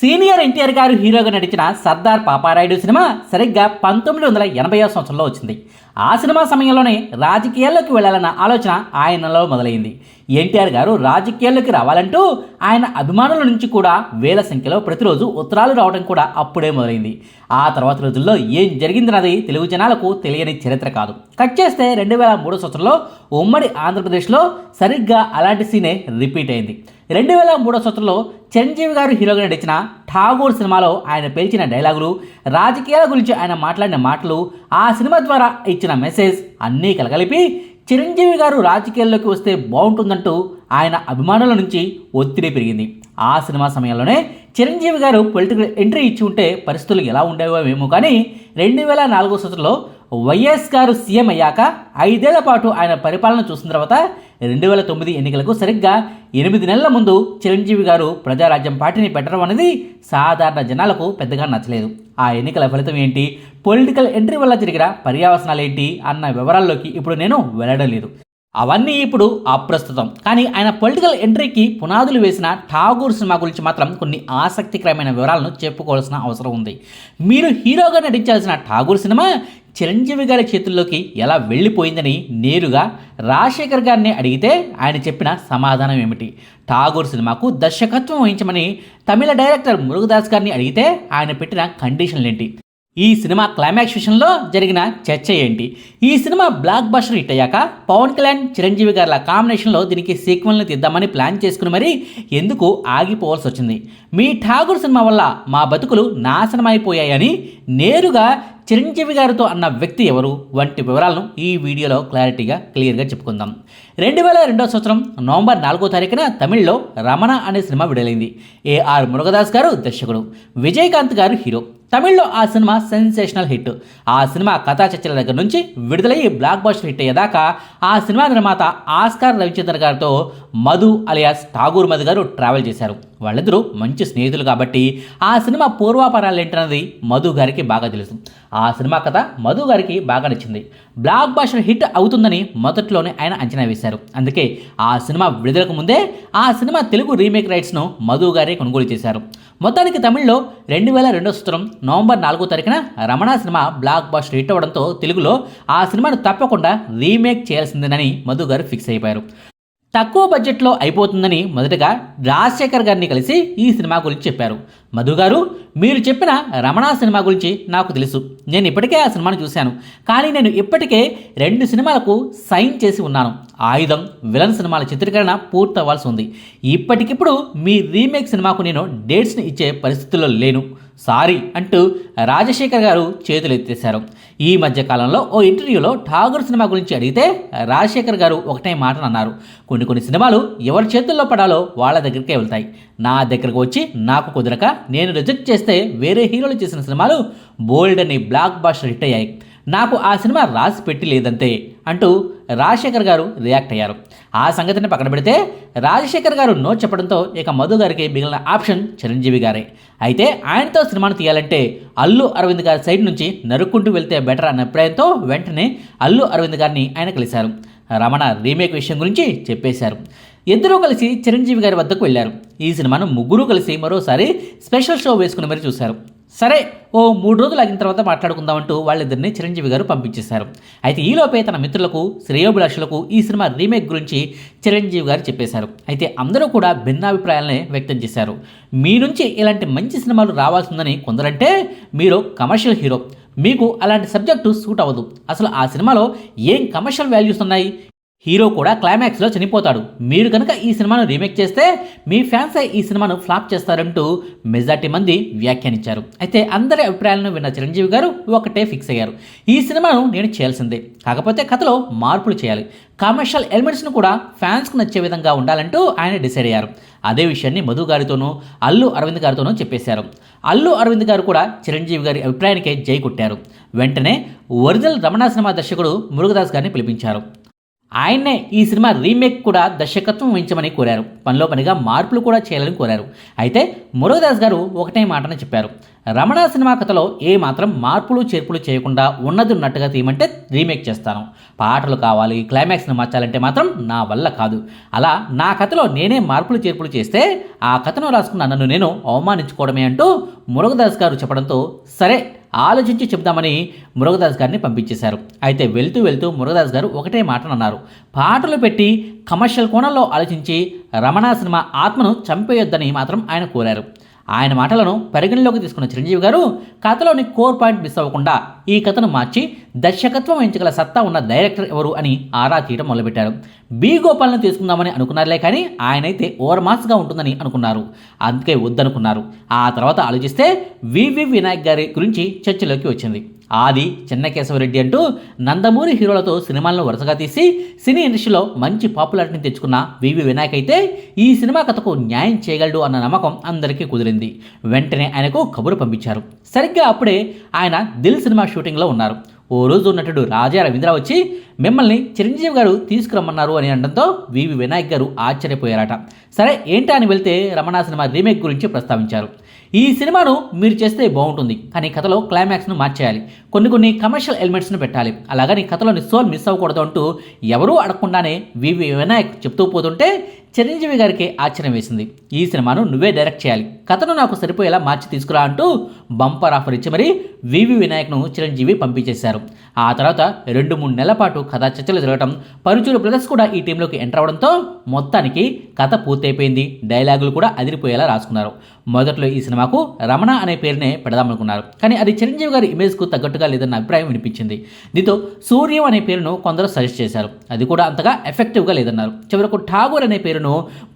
Senior NTR గారు హీరోగా నటించిన సర్దార్ పాపారాయుడు సినిమా సరిగ్గా పంతొమ్మిది వందల ఎనభై సంవత్సరంలో వచ్చింది. ఆ సినిమా సమయంలోనే రాజకీయాల్లోకి వెళ్ళాలన్న ఆలోచన ఆయనలో మొదలైంది. ఎన్టీఆర్ గారు రాజకీయాల్లోకి రావాలంటూ ఆయన అభిమానుల నుంచి కూడా వేల సంఖ్యలో ప్రతిరోజు ఉత్తరాలు రావడం కూడా అప్పుడే మొదలైంది. ఆ తర్వాత రోజుల్లో ఏం జరిగిందన్నది తెలుగు జనాలకు తెలియని చరిత్ర కాదు. కట్ చేస్తే రెండు వేల మూడో సంవత్సరంలో ఉమ్మడి ఆంధ్రప్రదేశ్లో సరిగ్గా అలాంటి సీనే రిపీట్ అయింది. రెండు వేల మూడో సంవత్సరంలో చిరంజీవి గారు హీరోగా నటించిన ఠాగూర్ సినిమాలో ఆయన పేల్చిన డైలాగులు రాజకీయాల గురించి ఆయన మాట్లాడిన మాటలు ఆ సినిమా ద్వారా ఇచ్చిన మెసేజ్ అన్నీ కలగలిపి చిరంజీవి గారు రాజకీయాల్లోకి వస్తే బాగుంటుందంటూ ఆయన అభిమానుల నుంచి ఒత్తిడి పెరిగింది. ఆ సినిమా సమయంలోనే చిరంజీవి గారు పొలిటికల్ ఎంట్రీ ఇచ్చి ఉంటే పరిస్థితులు ఎలా ఉండేవో ఏమో కానీ రెండు వేల నాలుగో సంవత్సరంలో వైఎస్ గారు సీఎం అయ్యాక ఐదేళ్ళ పాటు ఆయన పరిపాలన చూసిన తర్వాత రెండు వేల తొమ్మిది ఎన్నికలకు సరిగ్గా ఎనిమిది నెలల ముందు చిరంజీవి గారు ప్రజారాజ్యం పార్టీని పెట్టడం అనేది సాధారణ జనాలకు పెద్దగా నచ్చలేదు. ఆ ఎన్నికల ఫలితం ఏంటి? పొలిటికల్ ఎంట్రీ వల్ల జరిగిన పర్యావసనాలు ఏంటి? అన్న వివరాల్లోకి ఇప్పుడు నేను వెళ్ళడం లేదు. అవన్నీ ఇప్పుడు అప్రస్తుతం. కానీ ఆయన పొలిటికల్ ఎంట్రీకి పునాదులు వేసిన ఠాగూర్ సినిమా గురించి మాత్రం కొన్ని ఆసక్తికరమైన వివరాలను చెప్పుకోవాల్సిన అవసరం ఉంది. మీరు హీరోగా నటించాల్సిన ఠాగూర్ సినిమా చిరంజీవి గారి చేతుల్లోకి ఎలా వెళ్ళిపోయిందని నేరుగా రాజశేఖర్ గారిని అడిగితే ఆయన చెప్పిన సమాధానం ఏమిటి? ఠాగూర్ సినిమాకు దర్శకత్వం వహించమని తమిళ డైరెక్టర్ మురుగదాస్ గారిని అడిగితే ఆయన పెట్టిన కండిషన్లు ఏంటి? ఈ సినిమా క్లైమాక్స్ విషయంలో జరిగిన చర్చ ఏంటి? ఈ సినిమా బ్లాక్ బస్టర్ హిట్ అయ్యాక పవన్ కళ్యాణ్ చిరంజీవి గారి కాంబినేషన్లో దీనికి సీక్వెల్ని తీద్దామని ప్లాన్ చేసుకుని మరీ ఎందుకు ఆగిపోవాల్సి వచ్చింది? మీ ఠాగూర్ సినిమా వల్ల మా బతుకులు నాశనమైపోయాయని నేరుగా చిరంజీవి గారితో అన్న వ్యక్తి ఎవరు వంటి వివరాలను ఈ వీడియోలో క్లారిటీగా క్లియర్గా చెప్పుకుందాం. రెండు వేల రెండో సంవత్సరం నవంబర్ నాలుగో తారీఖున తమిళ్ళో రమణ అనే సినిమా విడుదలైంది. ఏఆర్ మురుగదాస్ గారు దర్శకుడు విజయకాంత్ గారు హీరో. తమిళ్ళో ఆ సినిమా సెన్సేషనల్ హిట్. ఆ సినిమా కథా చర్చల దగ్గర నుంచి విడుదలయ్యి బ్లాక్ బస్టర్ హిట్ అయ్యేదాకా ఆ సినిమా నిర్మాత ఆస్కార్ రవిచంద్ర గారితో మధు అలియాస్ ఠాగూర్ మధు గారు ట్రావెల్ చేశారు. వాళ్ళిద్దరూ మంచి స్నేహితులు కాబట్టి ఆ సినిమా పూర్వాపరాలు ఏంటన్నది మధు గారికి బాగా తెలుసు. ఆ సినిమా కథ మధు గారికి బాగా నచ్చింది. బ్లాక్ బస్టర్ హిట్ అవుతుందని మొదట్లోనే ఆయన అంచనా వేశారు. అందుకే ఆ సినిమా విడుదలకు ముందే ఆ సినిమా తెలుగు రీమేక్ రైట్స్ను మధు గారే కొనుగోలు చేశారు. మొత్తానికి తమిళ్ళో రెండు వేల రెండో సంవత్సరం నవంబర్ నాలుగో తారీఖున Ramana cinema blockbuster hit అవ్వడంతో తెలుగులో ఆ సినిమాను తప్పకుండా రీమేక్ చేయాల్సిందేనని మధు గారు ఫిక్స్ అయిపోయారు. తక్కువ బడ్జెట్లో అయిపోతుందని మొదటగా రాజశేఖర్ గారిని కలిసి ఈ సినిమా గురించి చెప్పారు. మధు గారు మీరు చెప్పిన రమణ సినిమా గురించి నాకు తెలుసు. నేను ఇప్పటికే ఆ సినిమాను చూశాను. కానీ నేను ఇప్పటికే రెండు సినిమాలకు సైన్ చేసి ఉన్నాను. ఆయుధం విలన్ సినిమాల చిత్రీకరణ పూర్తవ్వాల్సి ఉంది. ఇప్పటికిప్పుడు మీ రీమేక్ సినిమాకు నేను డేట్స్ని ఇచ్చే పరిస్థితుల్లో లేను. సారీ అంటూ రాజశేఖర్ గారు చేతులు ఎత్తేశారు. ఈ మధ్య కాలంలో ఓ ఇంటర్వ్యూలో ఠాగూర్ సినిమా గురించి అడిగితే రాజశేఖర్ గారు ఒకటే మాటను అన్నారు. కొన్ని కొన్ని సినిమాలు ఎవరి చేతుల్లో పడాలో వాళ్ళ దగ్గరికే వెళ్తాయి. నా దగ్గరకు వచ్చి నాకు కుదరక నేను రిజెక్ట్ చేస్తే వేరే హీరోలు చేసిన సినిమాలు బోల్డ్ అని బ్లాక్ బాస్టర్ హిట్ అయ్యాయి. నాకు ఆ సినిమా రాసి పెట్టి లేదంతే అంటూ రాజశేఖర్ గారు రియాక్ట్ అయ్యారు. ఆ సంగతిని పక్కన పెడితే రాజశేఖర్ గారు నో చెప్పడంతో ఇక మధు గారికి మిగిలిన ఆప్షన్ చిరంజీవి గారే. అయితే ఆయనతో సినిమాను తీయాలంటే అల్లు అరవింద్ గారి సైడ్ నుంచి నరుక్కుంటూ వెళ్తే బెటర్ అన్న అభిప్రాయంతో వెంటనే అల్లు అరవింద్ గారిని ఆయన కలిశారు. రమణ రీమేక్ విషయం గురించి చెప్పేశారు. ఇద్దరూ కలిసి చిరంజీవి గారి వద్దకు వెళ్ళారు. ఈ సినిమాను ముగ్గురు కలిసి మరోసారి స్పెషల్ షో వేసుకుని మరీ చూశారు. సరే ఓ మూడు రోజులు ఆగిన తర్వాత మాట్లాడుకుందామంటూ వాళ్ళిద్దరిని చిరంజీవి గారు పంపించేశారు. అయితే ఈలోపే తన మిత్రులకు శ్రేయోభిలాషులకు ఈ సినిమా రీమేక్ గురించి చిరంజీవి గారు చెప్పేశారు. అయితే అందరూ కూడా భిన్నాభిప్రాయాలనే వ్యక్తం చేశారు. మీ నుంచి ఇలాంటి మంచి సినిమాలు రావాల్సిందని కొందరంటే మీరు కమర్షియల్ హీరో. మీకు అలాంటి సబ్జెక్టు సూట్ అవ్వదు. అసలు ఆ సినిమాలో ఏం కమర్షియల్ వాల్యూస్ ఉన్నాయి? హీరో కూడా క్లైమాక్స్లో చనిపోతాడు. మీరు కనుక ఈ సినిమాను రీమేక్ చేస్తే మీ ఫ్యాన్సే ఈ సినిమాను ఫ్లాప్ చేస్తారంటూ మెజార్టీ మంది వ్యాఖ్యానించారు. అయితే అందరి అభిప్రాయాలను విన్న చిరంజీవి గారు ఒకటే ఫిక్స్ అయ్యారు. ఈ సినిమాను నేను చేయాల్సిందే. కాకపోతే కథలో మార్పులు చేయాలి. కమర్షియల్ ఎలిమెంట్స్ను కూడా ఫ్యాన్స్కు నచ్చే విధంగా ఉండాలంటూ ఆయన డిసైడ్ అయ్యారు. అదే విషయాన్ని మధు గారితోనూ అల్లు అరవింద్ గారితోనూ చెప్పేశారు. అల్లు అరవింద్ గారు కూడా చిరంజీవి గారి అభిప్రాయానికే జై కొట్టారు. వెంటనే ఒరిజినల్ రమణ సినిమా దర్శకుడు మురుగదాస్ గారిని పిలిపించారు. ఆయన్నే ఈ సినిమా రీమేక్ కూడా దర్శకత్వం వహించమని కోరారు. పనిలో పనిగా మార్పులు కూడా చేయాలని కోరారు. అయితే మురుగదాస్ గారు ఒకటే మాటనే చెప్పారు. రమణ సినిమా కథలో ఏ మాత్రం మార్పులు చేర్పులు చేయకుండా ఉన్నది ఉన్నట్టుగా తీయమంటే రీమేక్ చేస్తాను. పాటలు కావాలి క్లైమాక్స్ని మార్చాలంటే మాత్రం నా వల్ల కాదు. అలా నా కథలో నేనే మార్పులు చేర్పులు చేస్తే ఆ కథను రాసుకున్న నన్ను నేను అవమానించుకోవడమే అంటూ మురుగదాస్ గారు చెప్పడంతో సరే ఆలోచించి చెప్దామని మురుగదాస్ గారిని పంపించేశారు. అయితే వెళ్తూ వెళ్తూ మురుగదాస్ గారు ఒకటే మాటను అన్నారు పాటలు పెట్టి కమర్షియల్ కోణంలో ఆలోచించి రమణ సినిమా ఆత్మను చంపేయొద్దని మాత్రం ఆయన కోరారు. ఆయన మాటలను పరిగణలోకి తీసుకున్న చిరంజీవి గారు కథలోని కోర్ పాయింట్ మిస్ అవ్వకుండా ఈ కథను మార్చి దర్శకత్వం వహించగల సత్తా ఉన్న డైరెక్టర్ ఎవరు అని ఆరా తీయడం మొదలుపెట్టారు. బి. గోపాల్ని తీసుకుందామని అనుకున్నారులే కానీ ఆయనైతే ఓవర్ మాస్గా ఉంటుందని అనుకున్నారు. అందుకే వద్దనుకున్నారు. ఆ తర్వాత ఆలోచిస్తే వివి వినాయక్ గారి గురించి చర్చలోకి వచ్చింది. ఆది చెన్నకేశవరెడ్డి అంటూ నందమూరి హీరోలతో సినిమాలను వరుసగా తీసి సినీ ఇండస్ట్రీలో మంచి పాపులారిటీని తెచ్చుకున్న వివి వినాయక్ అయితే ఈ సినిమా కథకు న్యాయం చేయగలడు అన్న నమ్మకం అందరికీ కుదిరింది. వెంటనే ఆయనకు కబురు పంపించారు. సరిగ్గా అప్పుడే ఆయన దిల్ సినిమా షూటింగ్లో ఉన్నారు. ఓ రోజు నటుడు రాజా రవీంద్ర వచ్చి మిమ్మల్ని చిరంజీవి గారు తీసుకురమ్మన్నారు అని అనడంతో వివి వినాయక్ గారు ఆశ్చర్యపోయారట. సరే ఏంటా అని వెళ్తే రమణ సినిమా రీమేక్ గురించి ప్రస్తావించారు. ఈ సినిమాను మీరు చేస్తే బాగుంటుంది. కానీ కథలో క్లైమాక్స్ను మార్చేయాలి. కొన్ని కొన్ని కమర్షియల్ ఎలిమెంట్స్ను పెట్టాలి. అలాగని కథలోని సోల్ మిస్ అవ్వకూడదు అంటూ ఎవరూ అడగకుండానే వివి వినాయక్ చెప్తూ పోతుంటే చిరంజీవి గారికి ఆశ్చర్యం వేసింది. ఈ సినిమాను నువ్వే డైరెక్ట్ చేయాలి. కథను నాకు సరిపోయేలా మార్చి తీసుకురా అంటూ బంపర్ ఆఫర్ ఇచ్చి మరీ వివి వినాయక్ను చిరంజీవి పంపించేశారు. ఆ తర్వాత రెండు మూడు నెలల పాటు కథ చర్చలు జరగడం పరుచూరు బ్రదర్స్ కూడా ఈ టీంలోకి ఎంటర్ అవడంతో మొత్తానికి కథ పూర్తయిపోయింది. డైలాగులు కూడా అదిరిపోయేలా రాసుకున్నారు. మొదట్లో ఈ సినిమాకు రమణ అనే పేరునే పెడదామనుకున్నారు. కానీ అది చిరంజీవి గారి ఇమేజ్కు తగ్గట్టుగా లేదన్న అభిప్రాయం వినిపించింది. దీంతో సూర్యం అనే పేరును కొందరు సజెస్ట్ చేశారు. అది కూడా అంతగా ఎఫెక్టివ్గా లేదన్నారు. చివరకు ఠాగూర్ అనే పేరును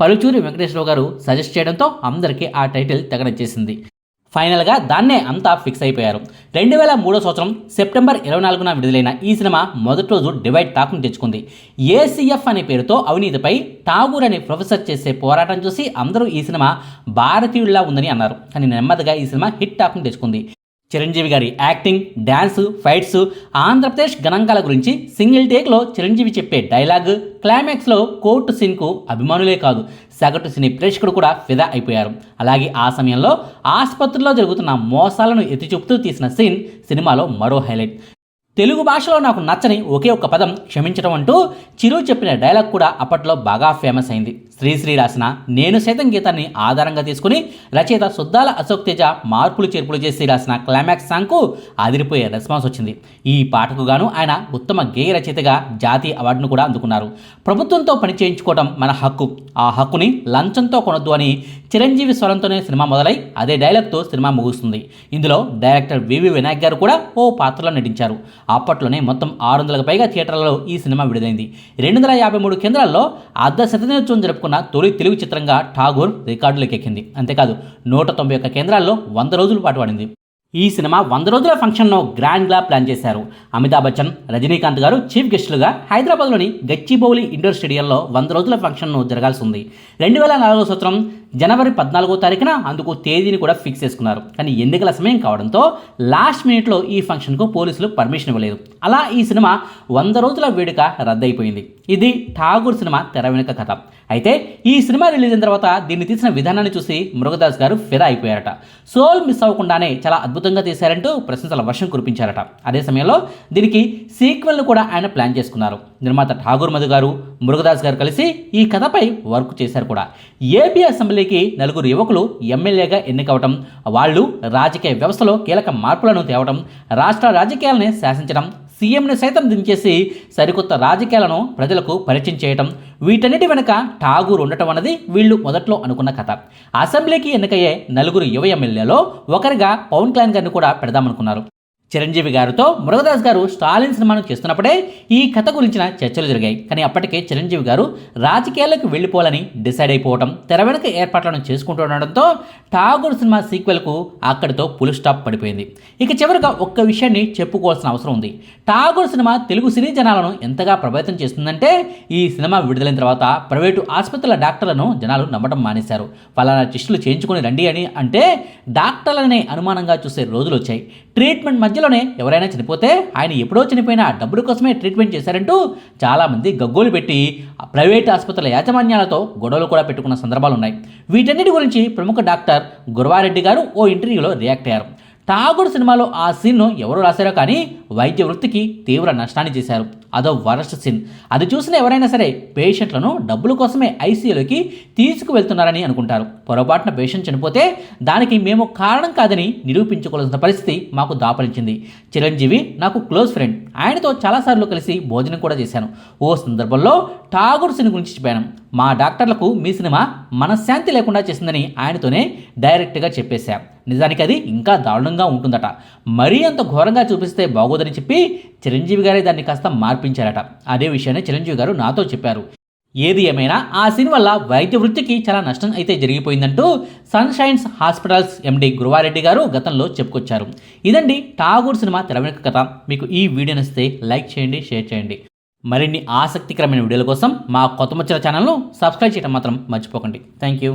పలుచూరి వెంకటేశ్వరరావు గారు సజెస్ట్ చేయడంతో అందరికీ ఆ టైటిల్ తెగనచ్చేసింది. ఫైనల్గా దాన్నే అంతా ఫిక్స్ అయిపోయారు. రెండు వేల మూడో సంవత్సరం సెప్టెంబర్ ఇరవై నాలుగున విడుదలైన ఈ సినిమా మొదటి రోజు డివైడ్ టాక్ను తెచ్చుకుంది. ఏసీఎఫ్ అనే పేరుతో అవినీతిపై ఠాగూర్ అనే ప్రొఫెసర్ చేసే పోరాటం చూసి అందరూ ఈ సినిమా భారతీయుడిలా ఉందని అన్నారు. కానీ నెమ్మదిగా ఈ సినిమా హిట్ టాక్ను తెచ్చుకుంది. చిరంజీవి గారి యాక్టింగ్ డ్యాన్స్ ఫైట్స్ ఆంధ్రప్రదేశ్ గణాంకాల గురించి సింగిల్ టేక్లో చిరంజీవి చెప్పే డైలాగ్ క్లైమాక్స్లో కోర్టు సీన్కు అభిమానులే కాదు సగటు సినీ ప్రేక్షకుడు కూడా ఫిదా అయిపోయారు. అలాగే ఆ సమయంలో ఆసుపత్రిలో జరుగుతున్న మోసాలను ఎత్తి చూపుతూ తీసిన సీన్ సినిమాలో మరో హైలైట్. తెలుగు భాషలో నాకు నచ్చని ఒకే ఒక్క పదం క్షమించడం అంటూ చిరు చెప్పిన డైలాగ్ కూడా అప్పట్లో బాగా ఫేమస్ అయింది. శ్రీశ్రీ రాసిన నేను సైతం గీతాన్ని ఆధారంగా తీసుకుని రచయిత సుద్దాల అశోక్ తేజ మార్పులు చేర్పులు చేసి రాసిన క్లైమాక్స్ సాంగ్కు అదిరిపోయే రెస్పాన్స్ వచ్చింది. ఈ పాటకు గాను ఆయన ఉత్తమ గేయ రచయితగా జాతీయ అవార్డును కూడా అందుకున్నారు. ప్రభుత్వంతో పని చేయించుకోవడం మన హక్కు. ఆ హక్కుని లంచంతో కొనొద్దు అని చిరంజీవి స్వరంతోనే సినిమా మొదలై అదే డైలాగ్తో సినిమా ముగుస్తుంది. ఇందులో డైరెక్టర్ వివి వినాయక్ గారు కూడా ఓ పాత్రలో నటించారు. అప్పట్లోనే మొత్తం ఆరు వందలకు పైగా థియేటర్లలో ఈ సినిమా విడుదలైంది. రెండు వందల యాభై మూడు కేంద్రాల్లో అర్ధ శతదినోత్సవం జరుపుకున్న తొలి తెలుగు చిత్రంగా ఠాగూర్ రికార్డులకు ఎక్కింది. అంతేకాదు నూట తొంభై ఒక్క కేంద్రాల్లో వంద రోజుల పాటు ఆడింది ఈ సినిమా వంద రోజుల ఫంక్షన్ను గ్రాండ్గా ప్లాన్ చేశారు. అమితాబ్ బచ్చన్ రజనీకాంత్ గారు చీఫ్ గెస్టులుగా హైదరాబాద్లోని గచ్చిబౌలి ఇండోర్ స్టేడియంలో వంద రోజుల ఫంక్షన్ను జరగాల్సి ఉంది. రెండు వేల నాలుగో సంవత్సరం జనవరి పద్నాలుగో తారీఖున అందుకు తేదీని కూడా ఫిక్స్ చేసుకున్నారు. కానీ ఎన్నికల సమయం కావడంతో లాస్ట్ మినిట్లో ఈ ఫంక్షన్కు పోలీసులు పర్మిషన్ ఇవ్వలేదు. అలా ఈ సినిమా వంద రోజుల వేడుక రద్దయిపోయింది. ఇది ఠాగూర్ సినిమా తెర వెనుక కథ. అయితే ఈ సినిమా రిలీజ్ అయిన తర్వాత దీన్ని తీసిన విధానాన్ని చూసి మురుగదాస్ గారు ఫిదా అయిపోయారట. సోల్ మిస్ అవ్వకుండానే చాలా అద్భుతంగా తీశారంటూ ప్రశంసల వర్షం కురిపించారట. అదే సమయంలో దీనికి సీక్వెల్ను కూడా ఆయన ప్లాన్ చేసుకున్నారు. నిర్మాత ఠాగూర్ మధు గారు మురుగదాస్ గారు కలిసి ఈ కథపై వర్క్ చేశారు కూడా. ఏపీ అసెంబ్లీకి నలుగురు యువకులు ఎమ్మెల్యేగా ఎన్నికవటం వాళ్ళు రాజకీయ వ్యవస్థలో కీలక మార్పులను తేవటం రాష్ట్ర రాజకీయాలని శాసించడం సీఎంని సైతం దించేసి సరికొత్త రాజకీయాలను ప్రజలకు పరిచయం చేయటం వీటన్నిటి వెనుక ఠాగూర్ ఉండటం అన్నది వీళ్ళు మొదట్లో అనుకున్న కథ. అసెంబ్లీకి ఎన్నికయ్యే నలుగురు యువ ఎమ్మెల్యేలో ఒకరిగా పవన్ కళ్యాణ్ గారిని కూడా పెడదామనుకున్నారు. చిరంజీవి గారితో మురుగదాస్ గారు స్టాలిన్ సినిమాను చేస్తున్నప్పుడే ఈ కథ గురించిన చర్చలు జరిగాయి. కానీ అప్పటికే చిరంజీవి గారు రాజకీయాలకు వెళ్ళిపోవాలని డిసైడ్ అయిపోవడం తెర వెనుక ఏర్పాట్లను చేసుకుంటుండడంతో ఠాగూర్ సినిమా సీక్వెల్కు అక్కడితో పులు స్టాప్ పడిపోయింది. ఇక చివరిగా ఒక్క విషయాన్ని చెప్పుకోవాల్సిన అవసరం ఉంది. ఠాగూర్ సినిమా తెలుగు సినీ జనాలను ఎంతగా ప్రభావితం చేస్తుందంటే ఈ సినిమా విడుదలైన తర్వాత ప్రైవేటు ఆసుపత్రుల డాక్టర్లను జనాలు నమ్మడం మానేశారు. ఫలానా టెస్టులు చేయించుకుని రండి అని అంటే డాక్టర్లనే అనుమానంగా చూసే రోజులు వచ్చాయి. ట్రీట్మెంట్ మధ్య మధ్యలోనే ఎవరైనా చనిపోతే ఆయన ఎప్పుడో చనిపోయిన డబ్బుల కోసమే ట్రీట్మెంట్ చేశారంటూ చాలామంది గగ్గోలు పెట్టి ప్రైవేట్ ఆసుపత్రుల యాజమాన్యాలతో గొడవలు కూడా పెట్టుకున్న సందర్భాలు ఉన్నాయి వీటన్నిటి గురించి ప్రముఖ డాక్టర్ గురవారెడ్డి గారు ఓ ఇంటర్వ్యూలో రియాక్ట్ అయ్యారు. ఠాగూర్ సినిమాలో ఆ సీన్ను ఎవరు రాశారో కానీ వైద్య వృత్తికి తీవ్ర నష్టాన్ని చేశారు. అదో వరస్ట్ సీన్. అది చూసిన ఎవరైనా సరే పేషెంట్లను డబ్బుల కోసమే ఐసీయూలోకి తీసుకువెళ్తున్నారని అనుకుంటారు. పొరపాటున పేషెంట్ చనిపోతే దానికి మేము కారణం కాదని నిరూపించుకోవాల్సిన పరిస్థితి మాకు దాపరించింది. చిరంజీవి నాకు క్లోజ్ ఫ్రెండ్. ఆయనతో చాలాసార్లు కలిసి భోజనం కూడా చేశాను. ఓ సందర్భంలో ఠాగూర్ సినిమా గురించి చెప్పాను. మా డాక్టర్లకు మీ సినిమా మనశ్శాంతి లేకుండా చేసిందని ఆయనతోనే డైరెక్ట్గా చెప్పేశాం. నిజానికి అది ఇంకా దారుణంగా ఉంటుందట. మరీ అంత ఘోరంగా చూపిస్తే బాగోదని చెప్పి చిరంజీవి గారే దాన్ని కాస్త మార్పించారట. అదే విషయాన్ని చిరంజీవి గారు నాతో చెప్పారు. ఏది ఏమైనా ఆ సీన్ వల్ల వైద్య వృత్తికి చాలా నష్టం అయితే జరిగిపోయిందంటూ సన్షైన్స్ హాస్పిటల్స్ ఎండి గురువారెడ్డి గారు గతంలో చెప్పుకొచ్చారు. ఇదండి ఠాగూర్ సినిమా తెర వెనుక కథ. మీకు ఈ వీడియో నచ్చితే లైక్ చేయండి షేర్ చేయండి. మరిన్ని ఆసక్తికరమైన వీడియోల కోసం మా కొత్త ముచ్చల ఛానల్ను సబ్స్క్రైబ్ చేయడం మాత్రం మర్చిపోకండి. Thank you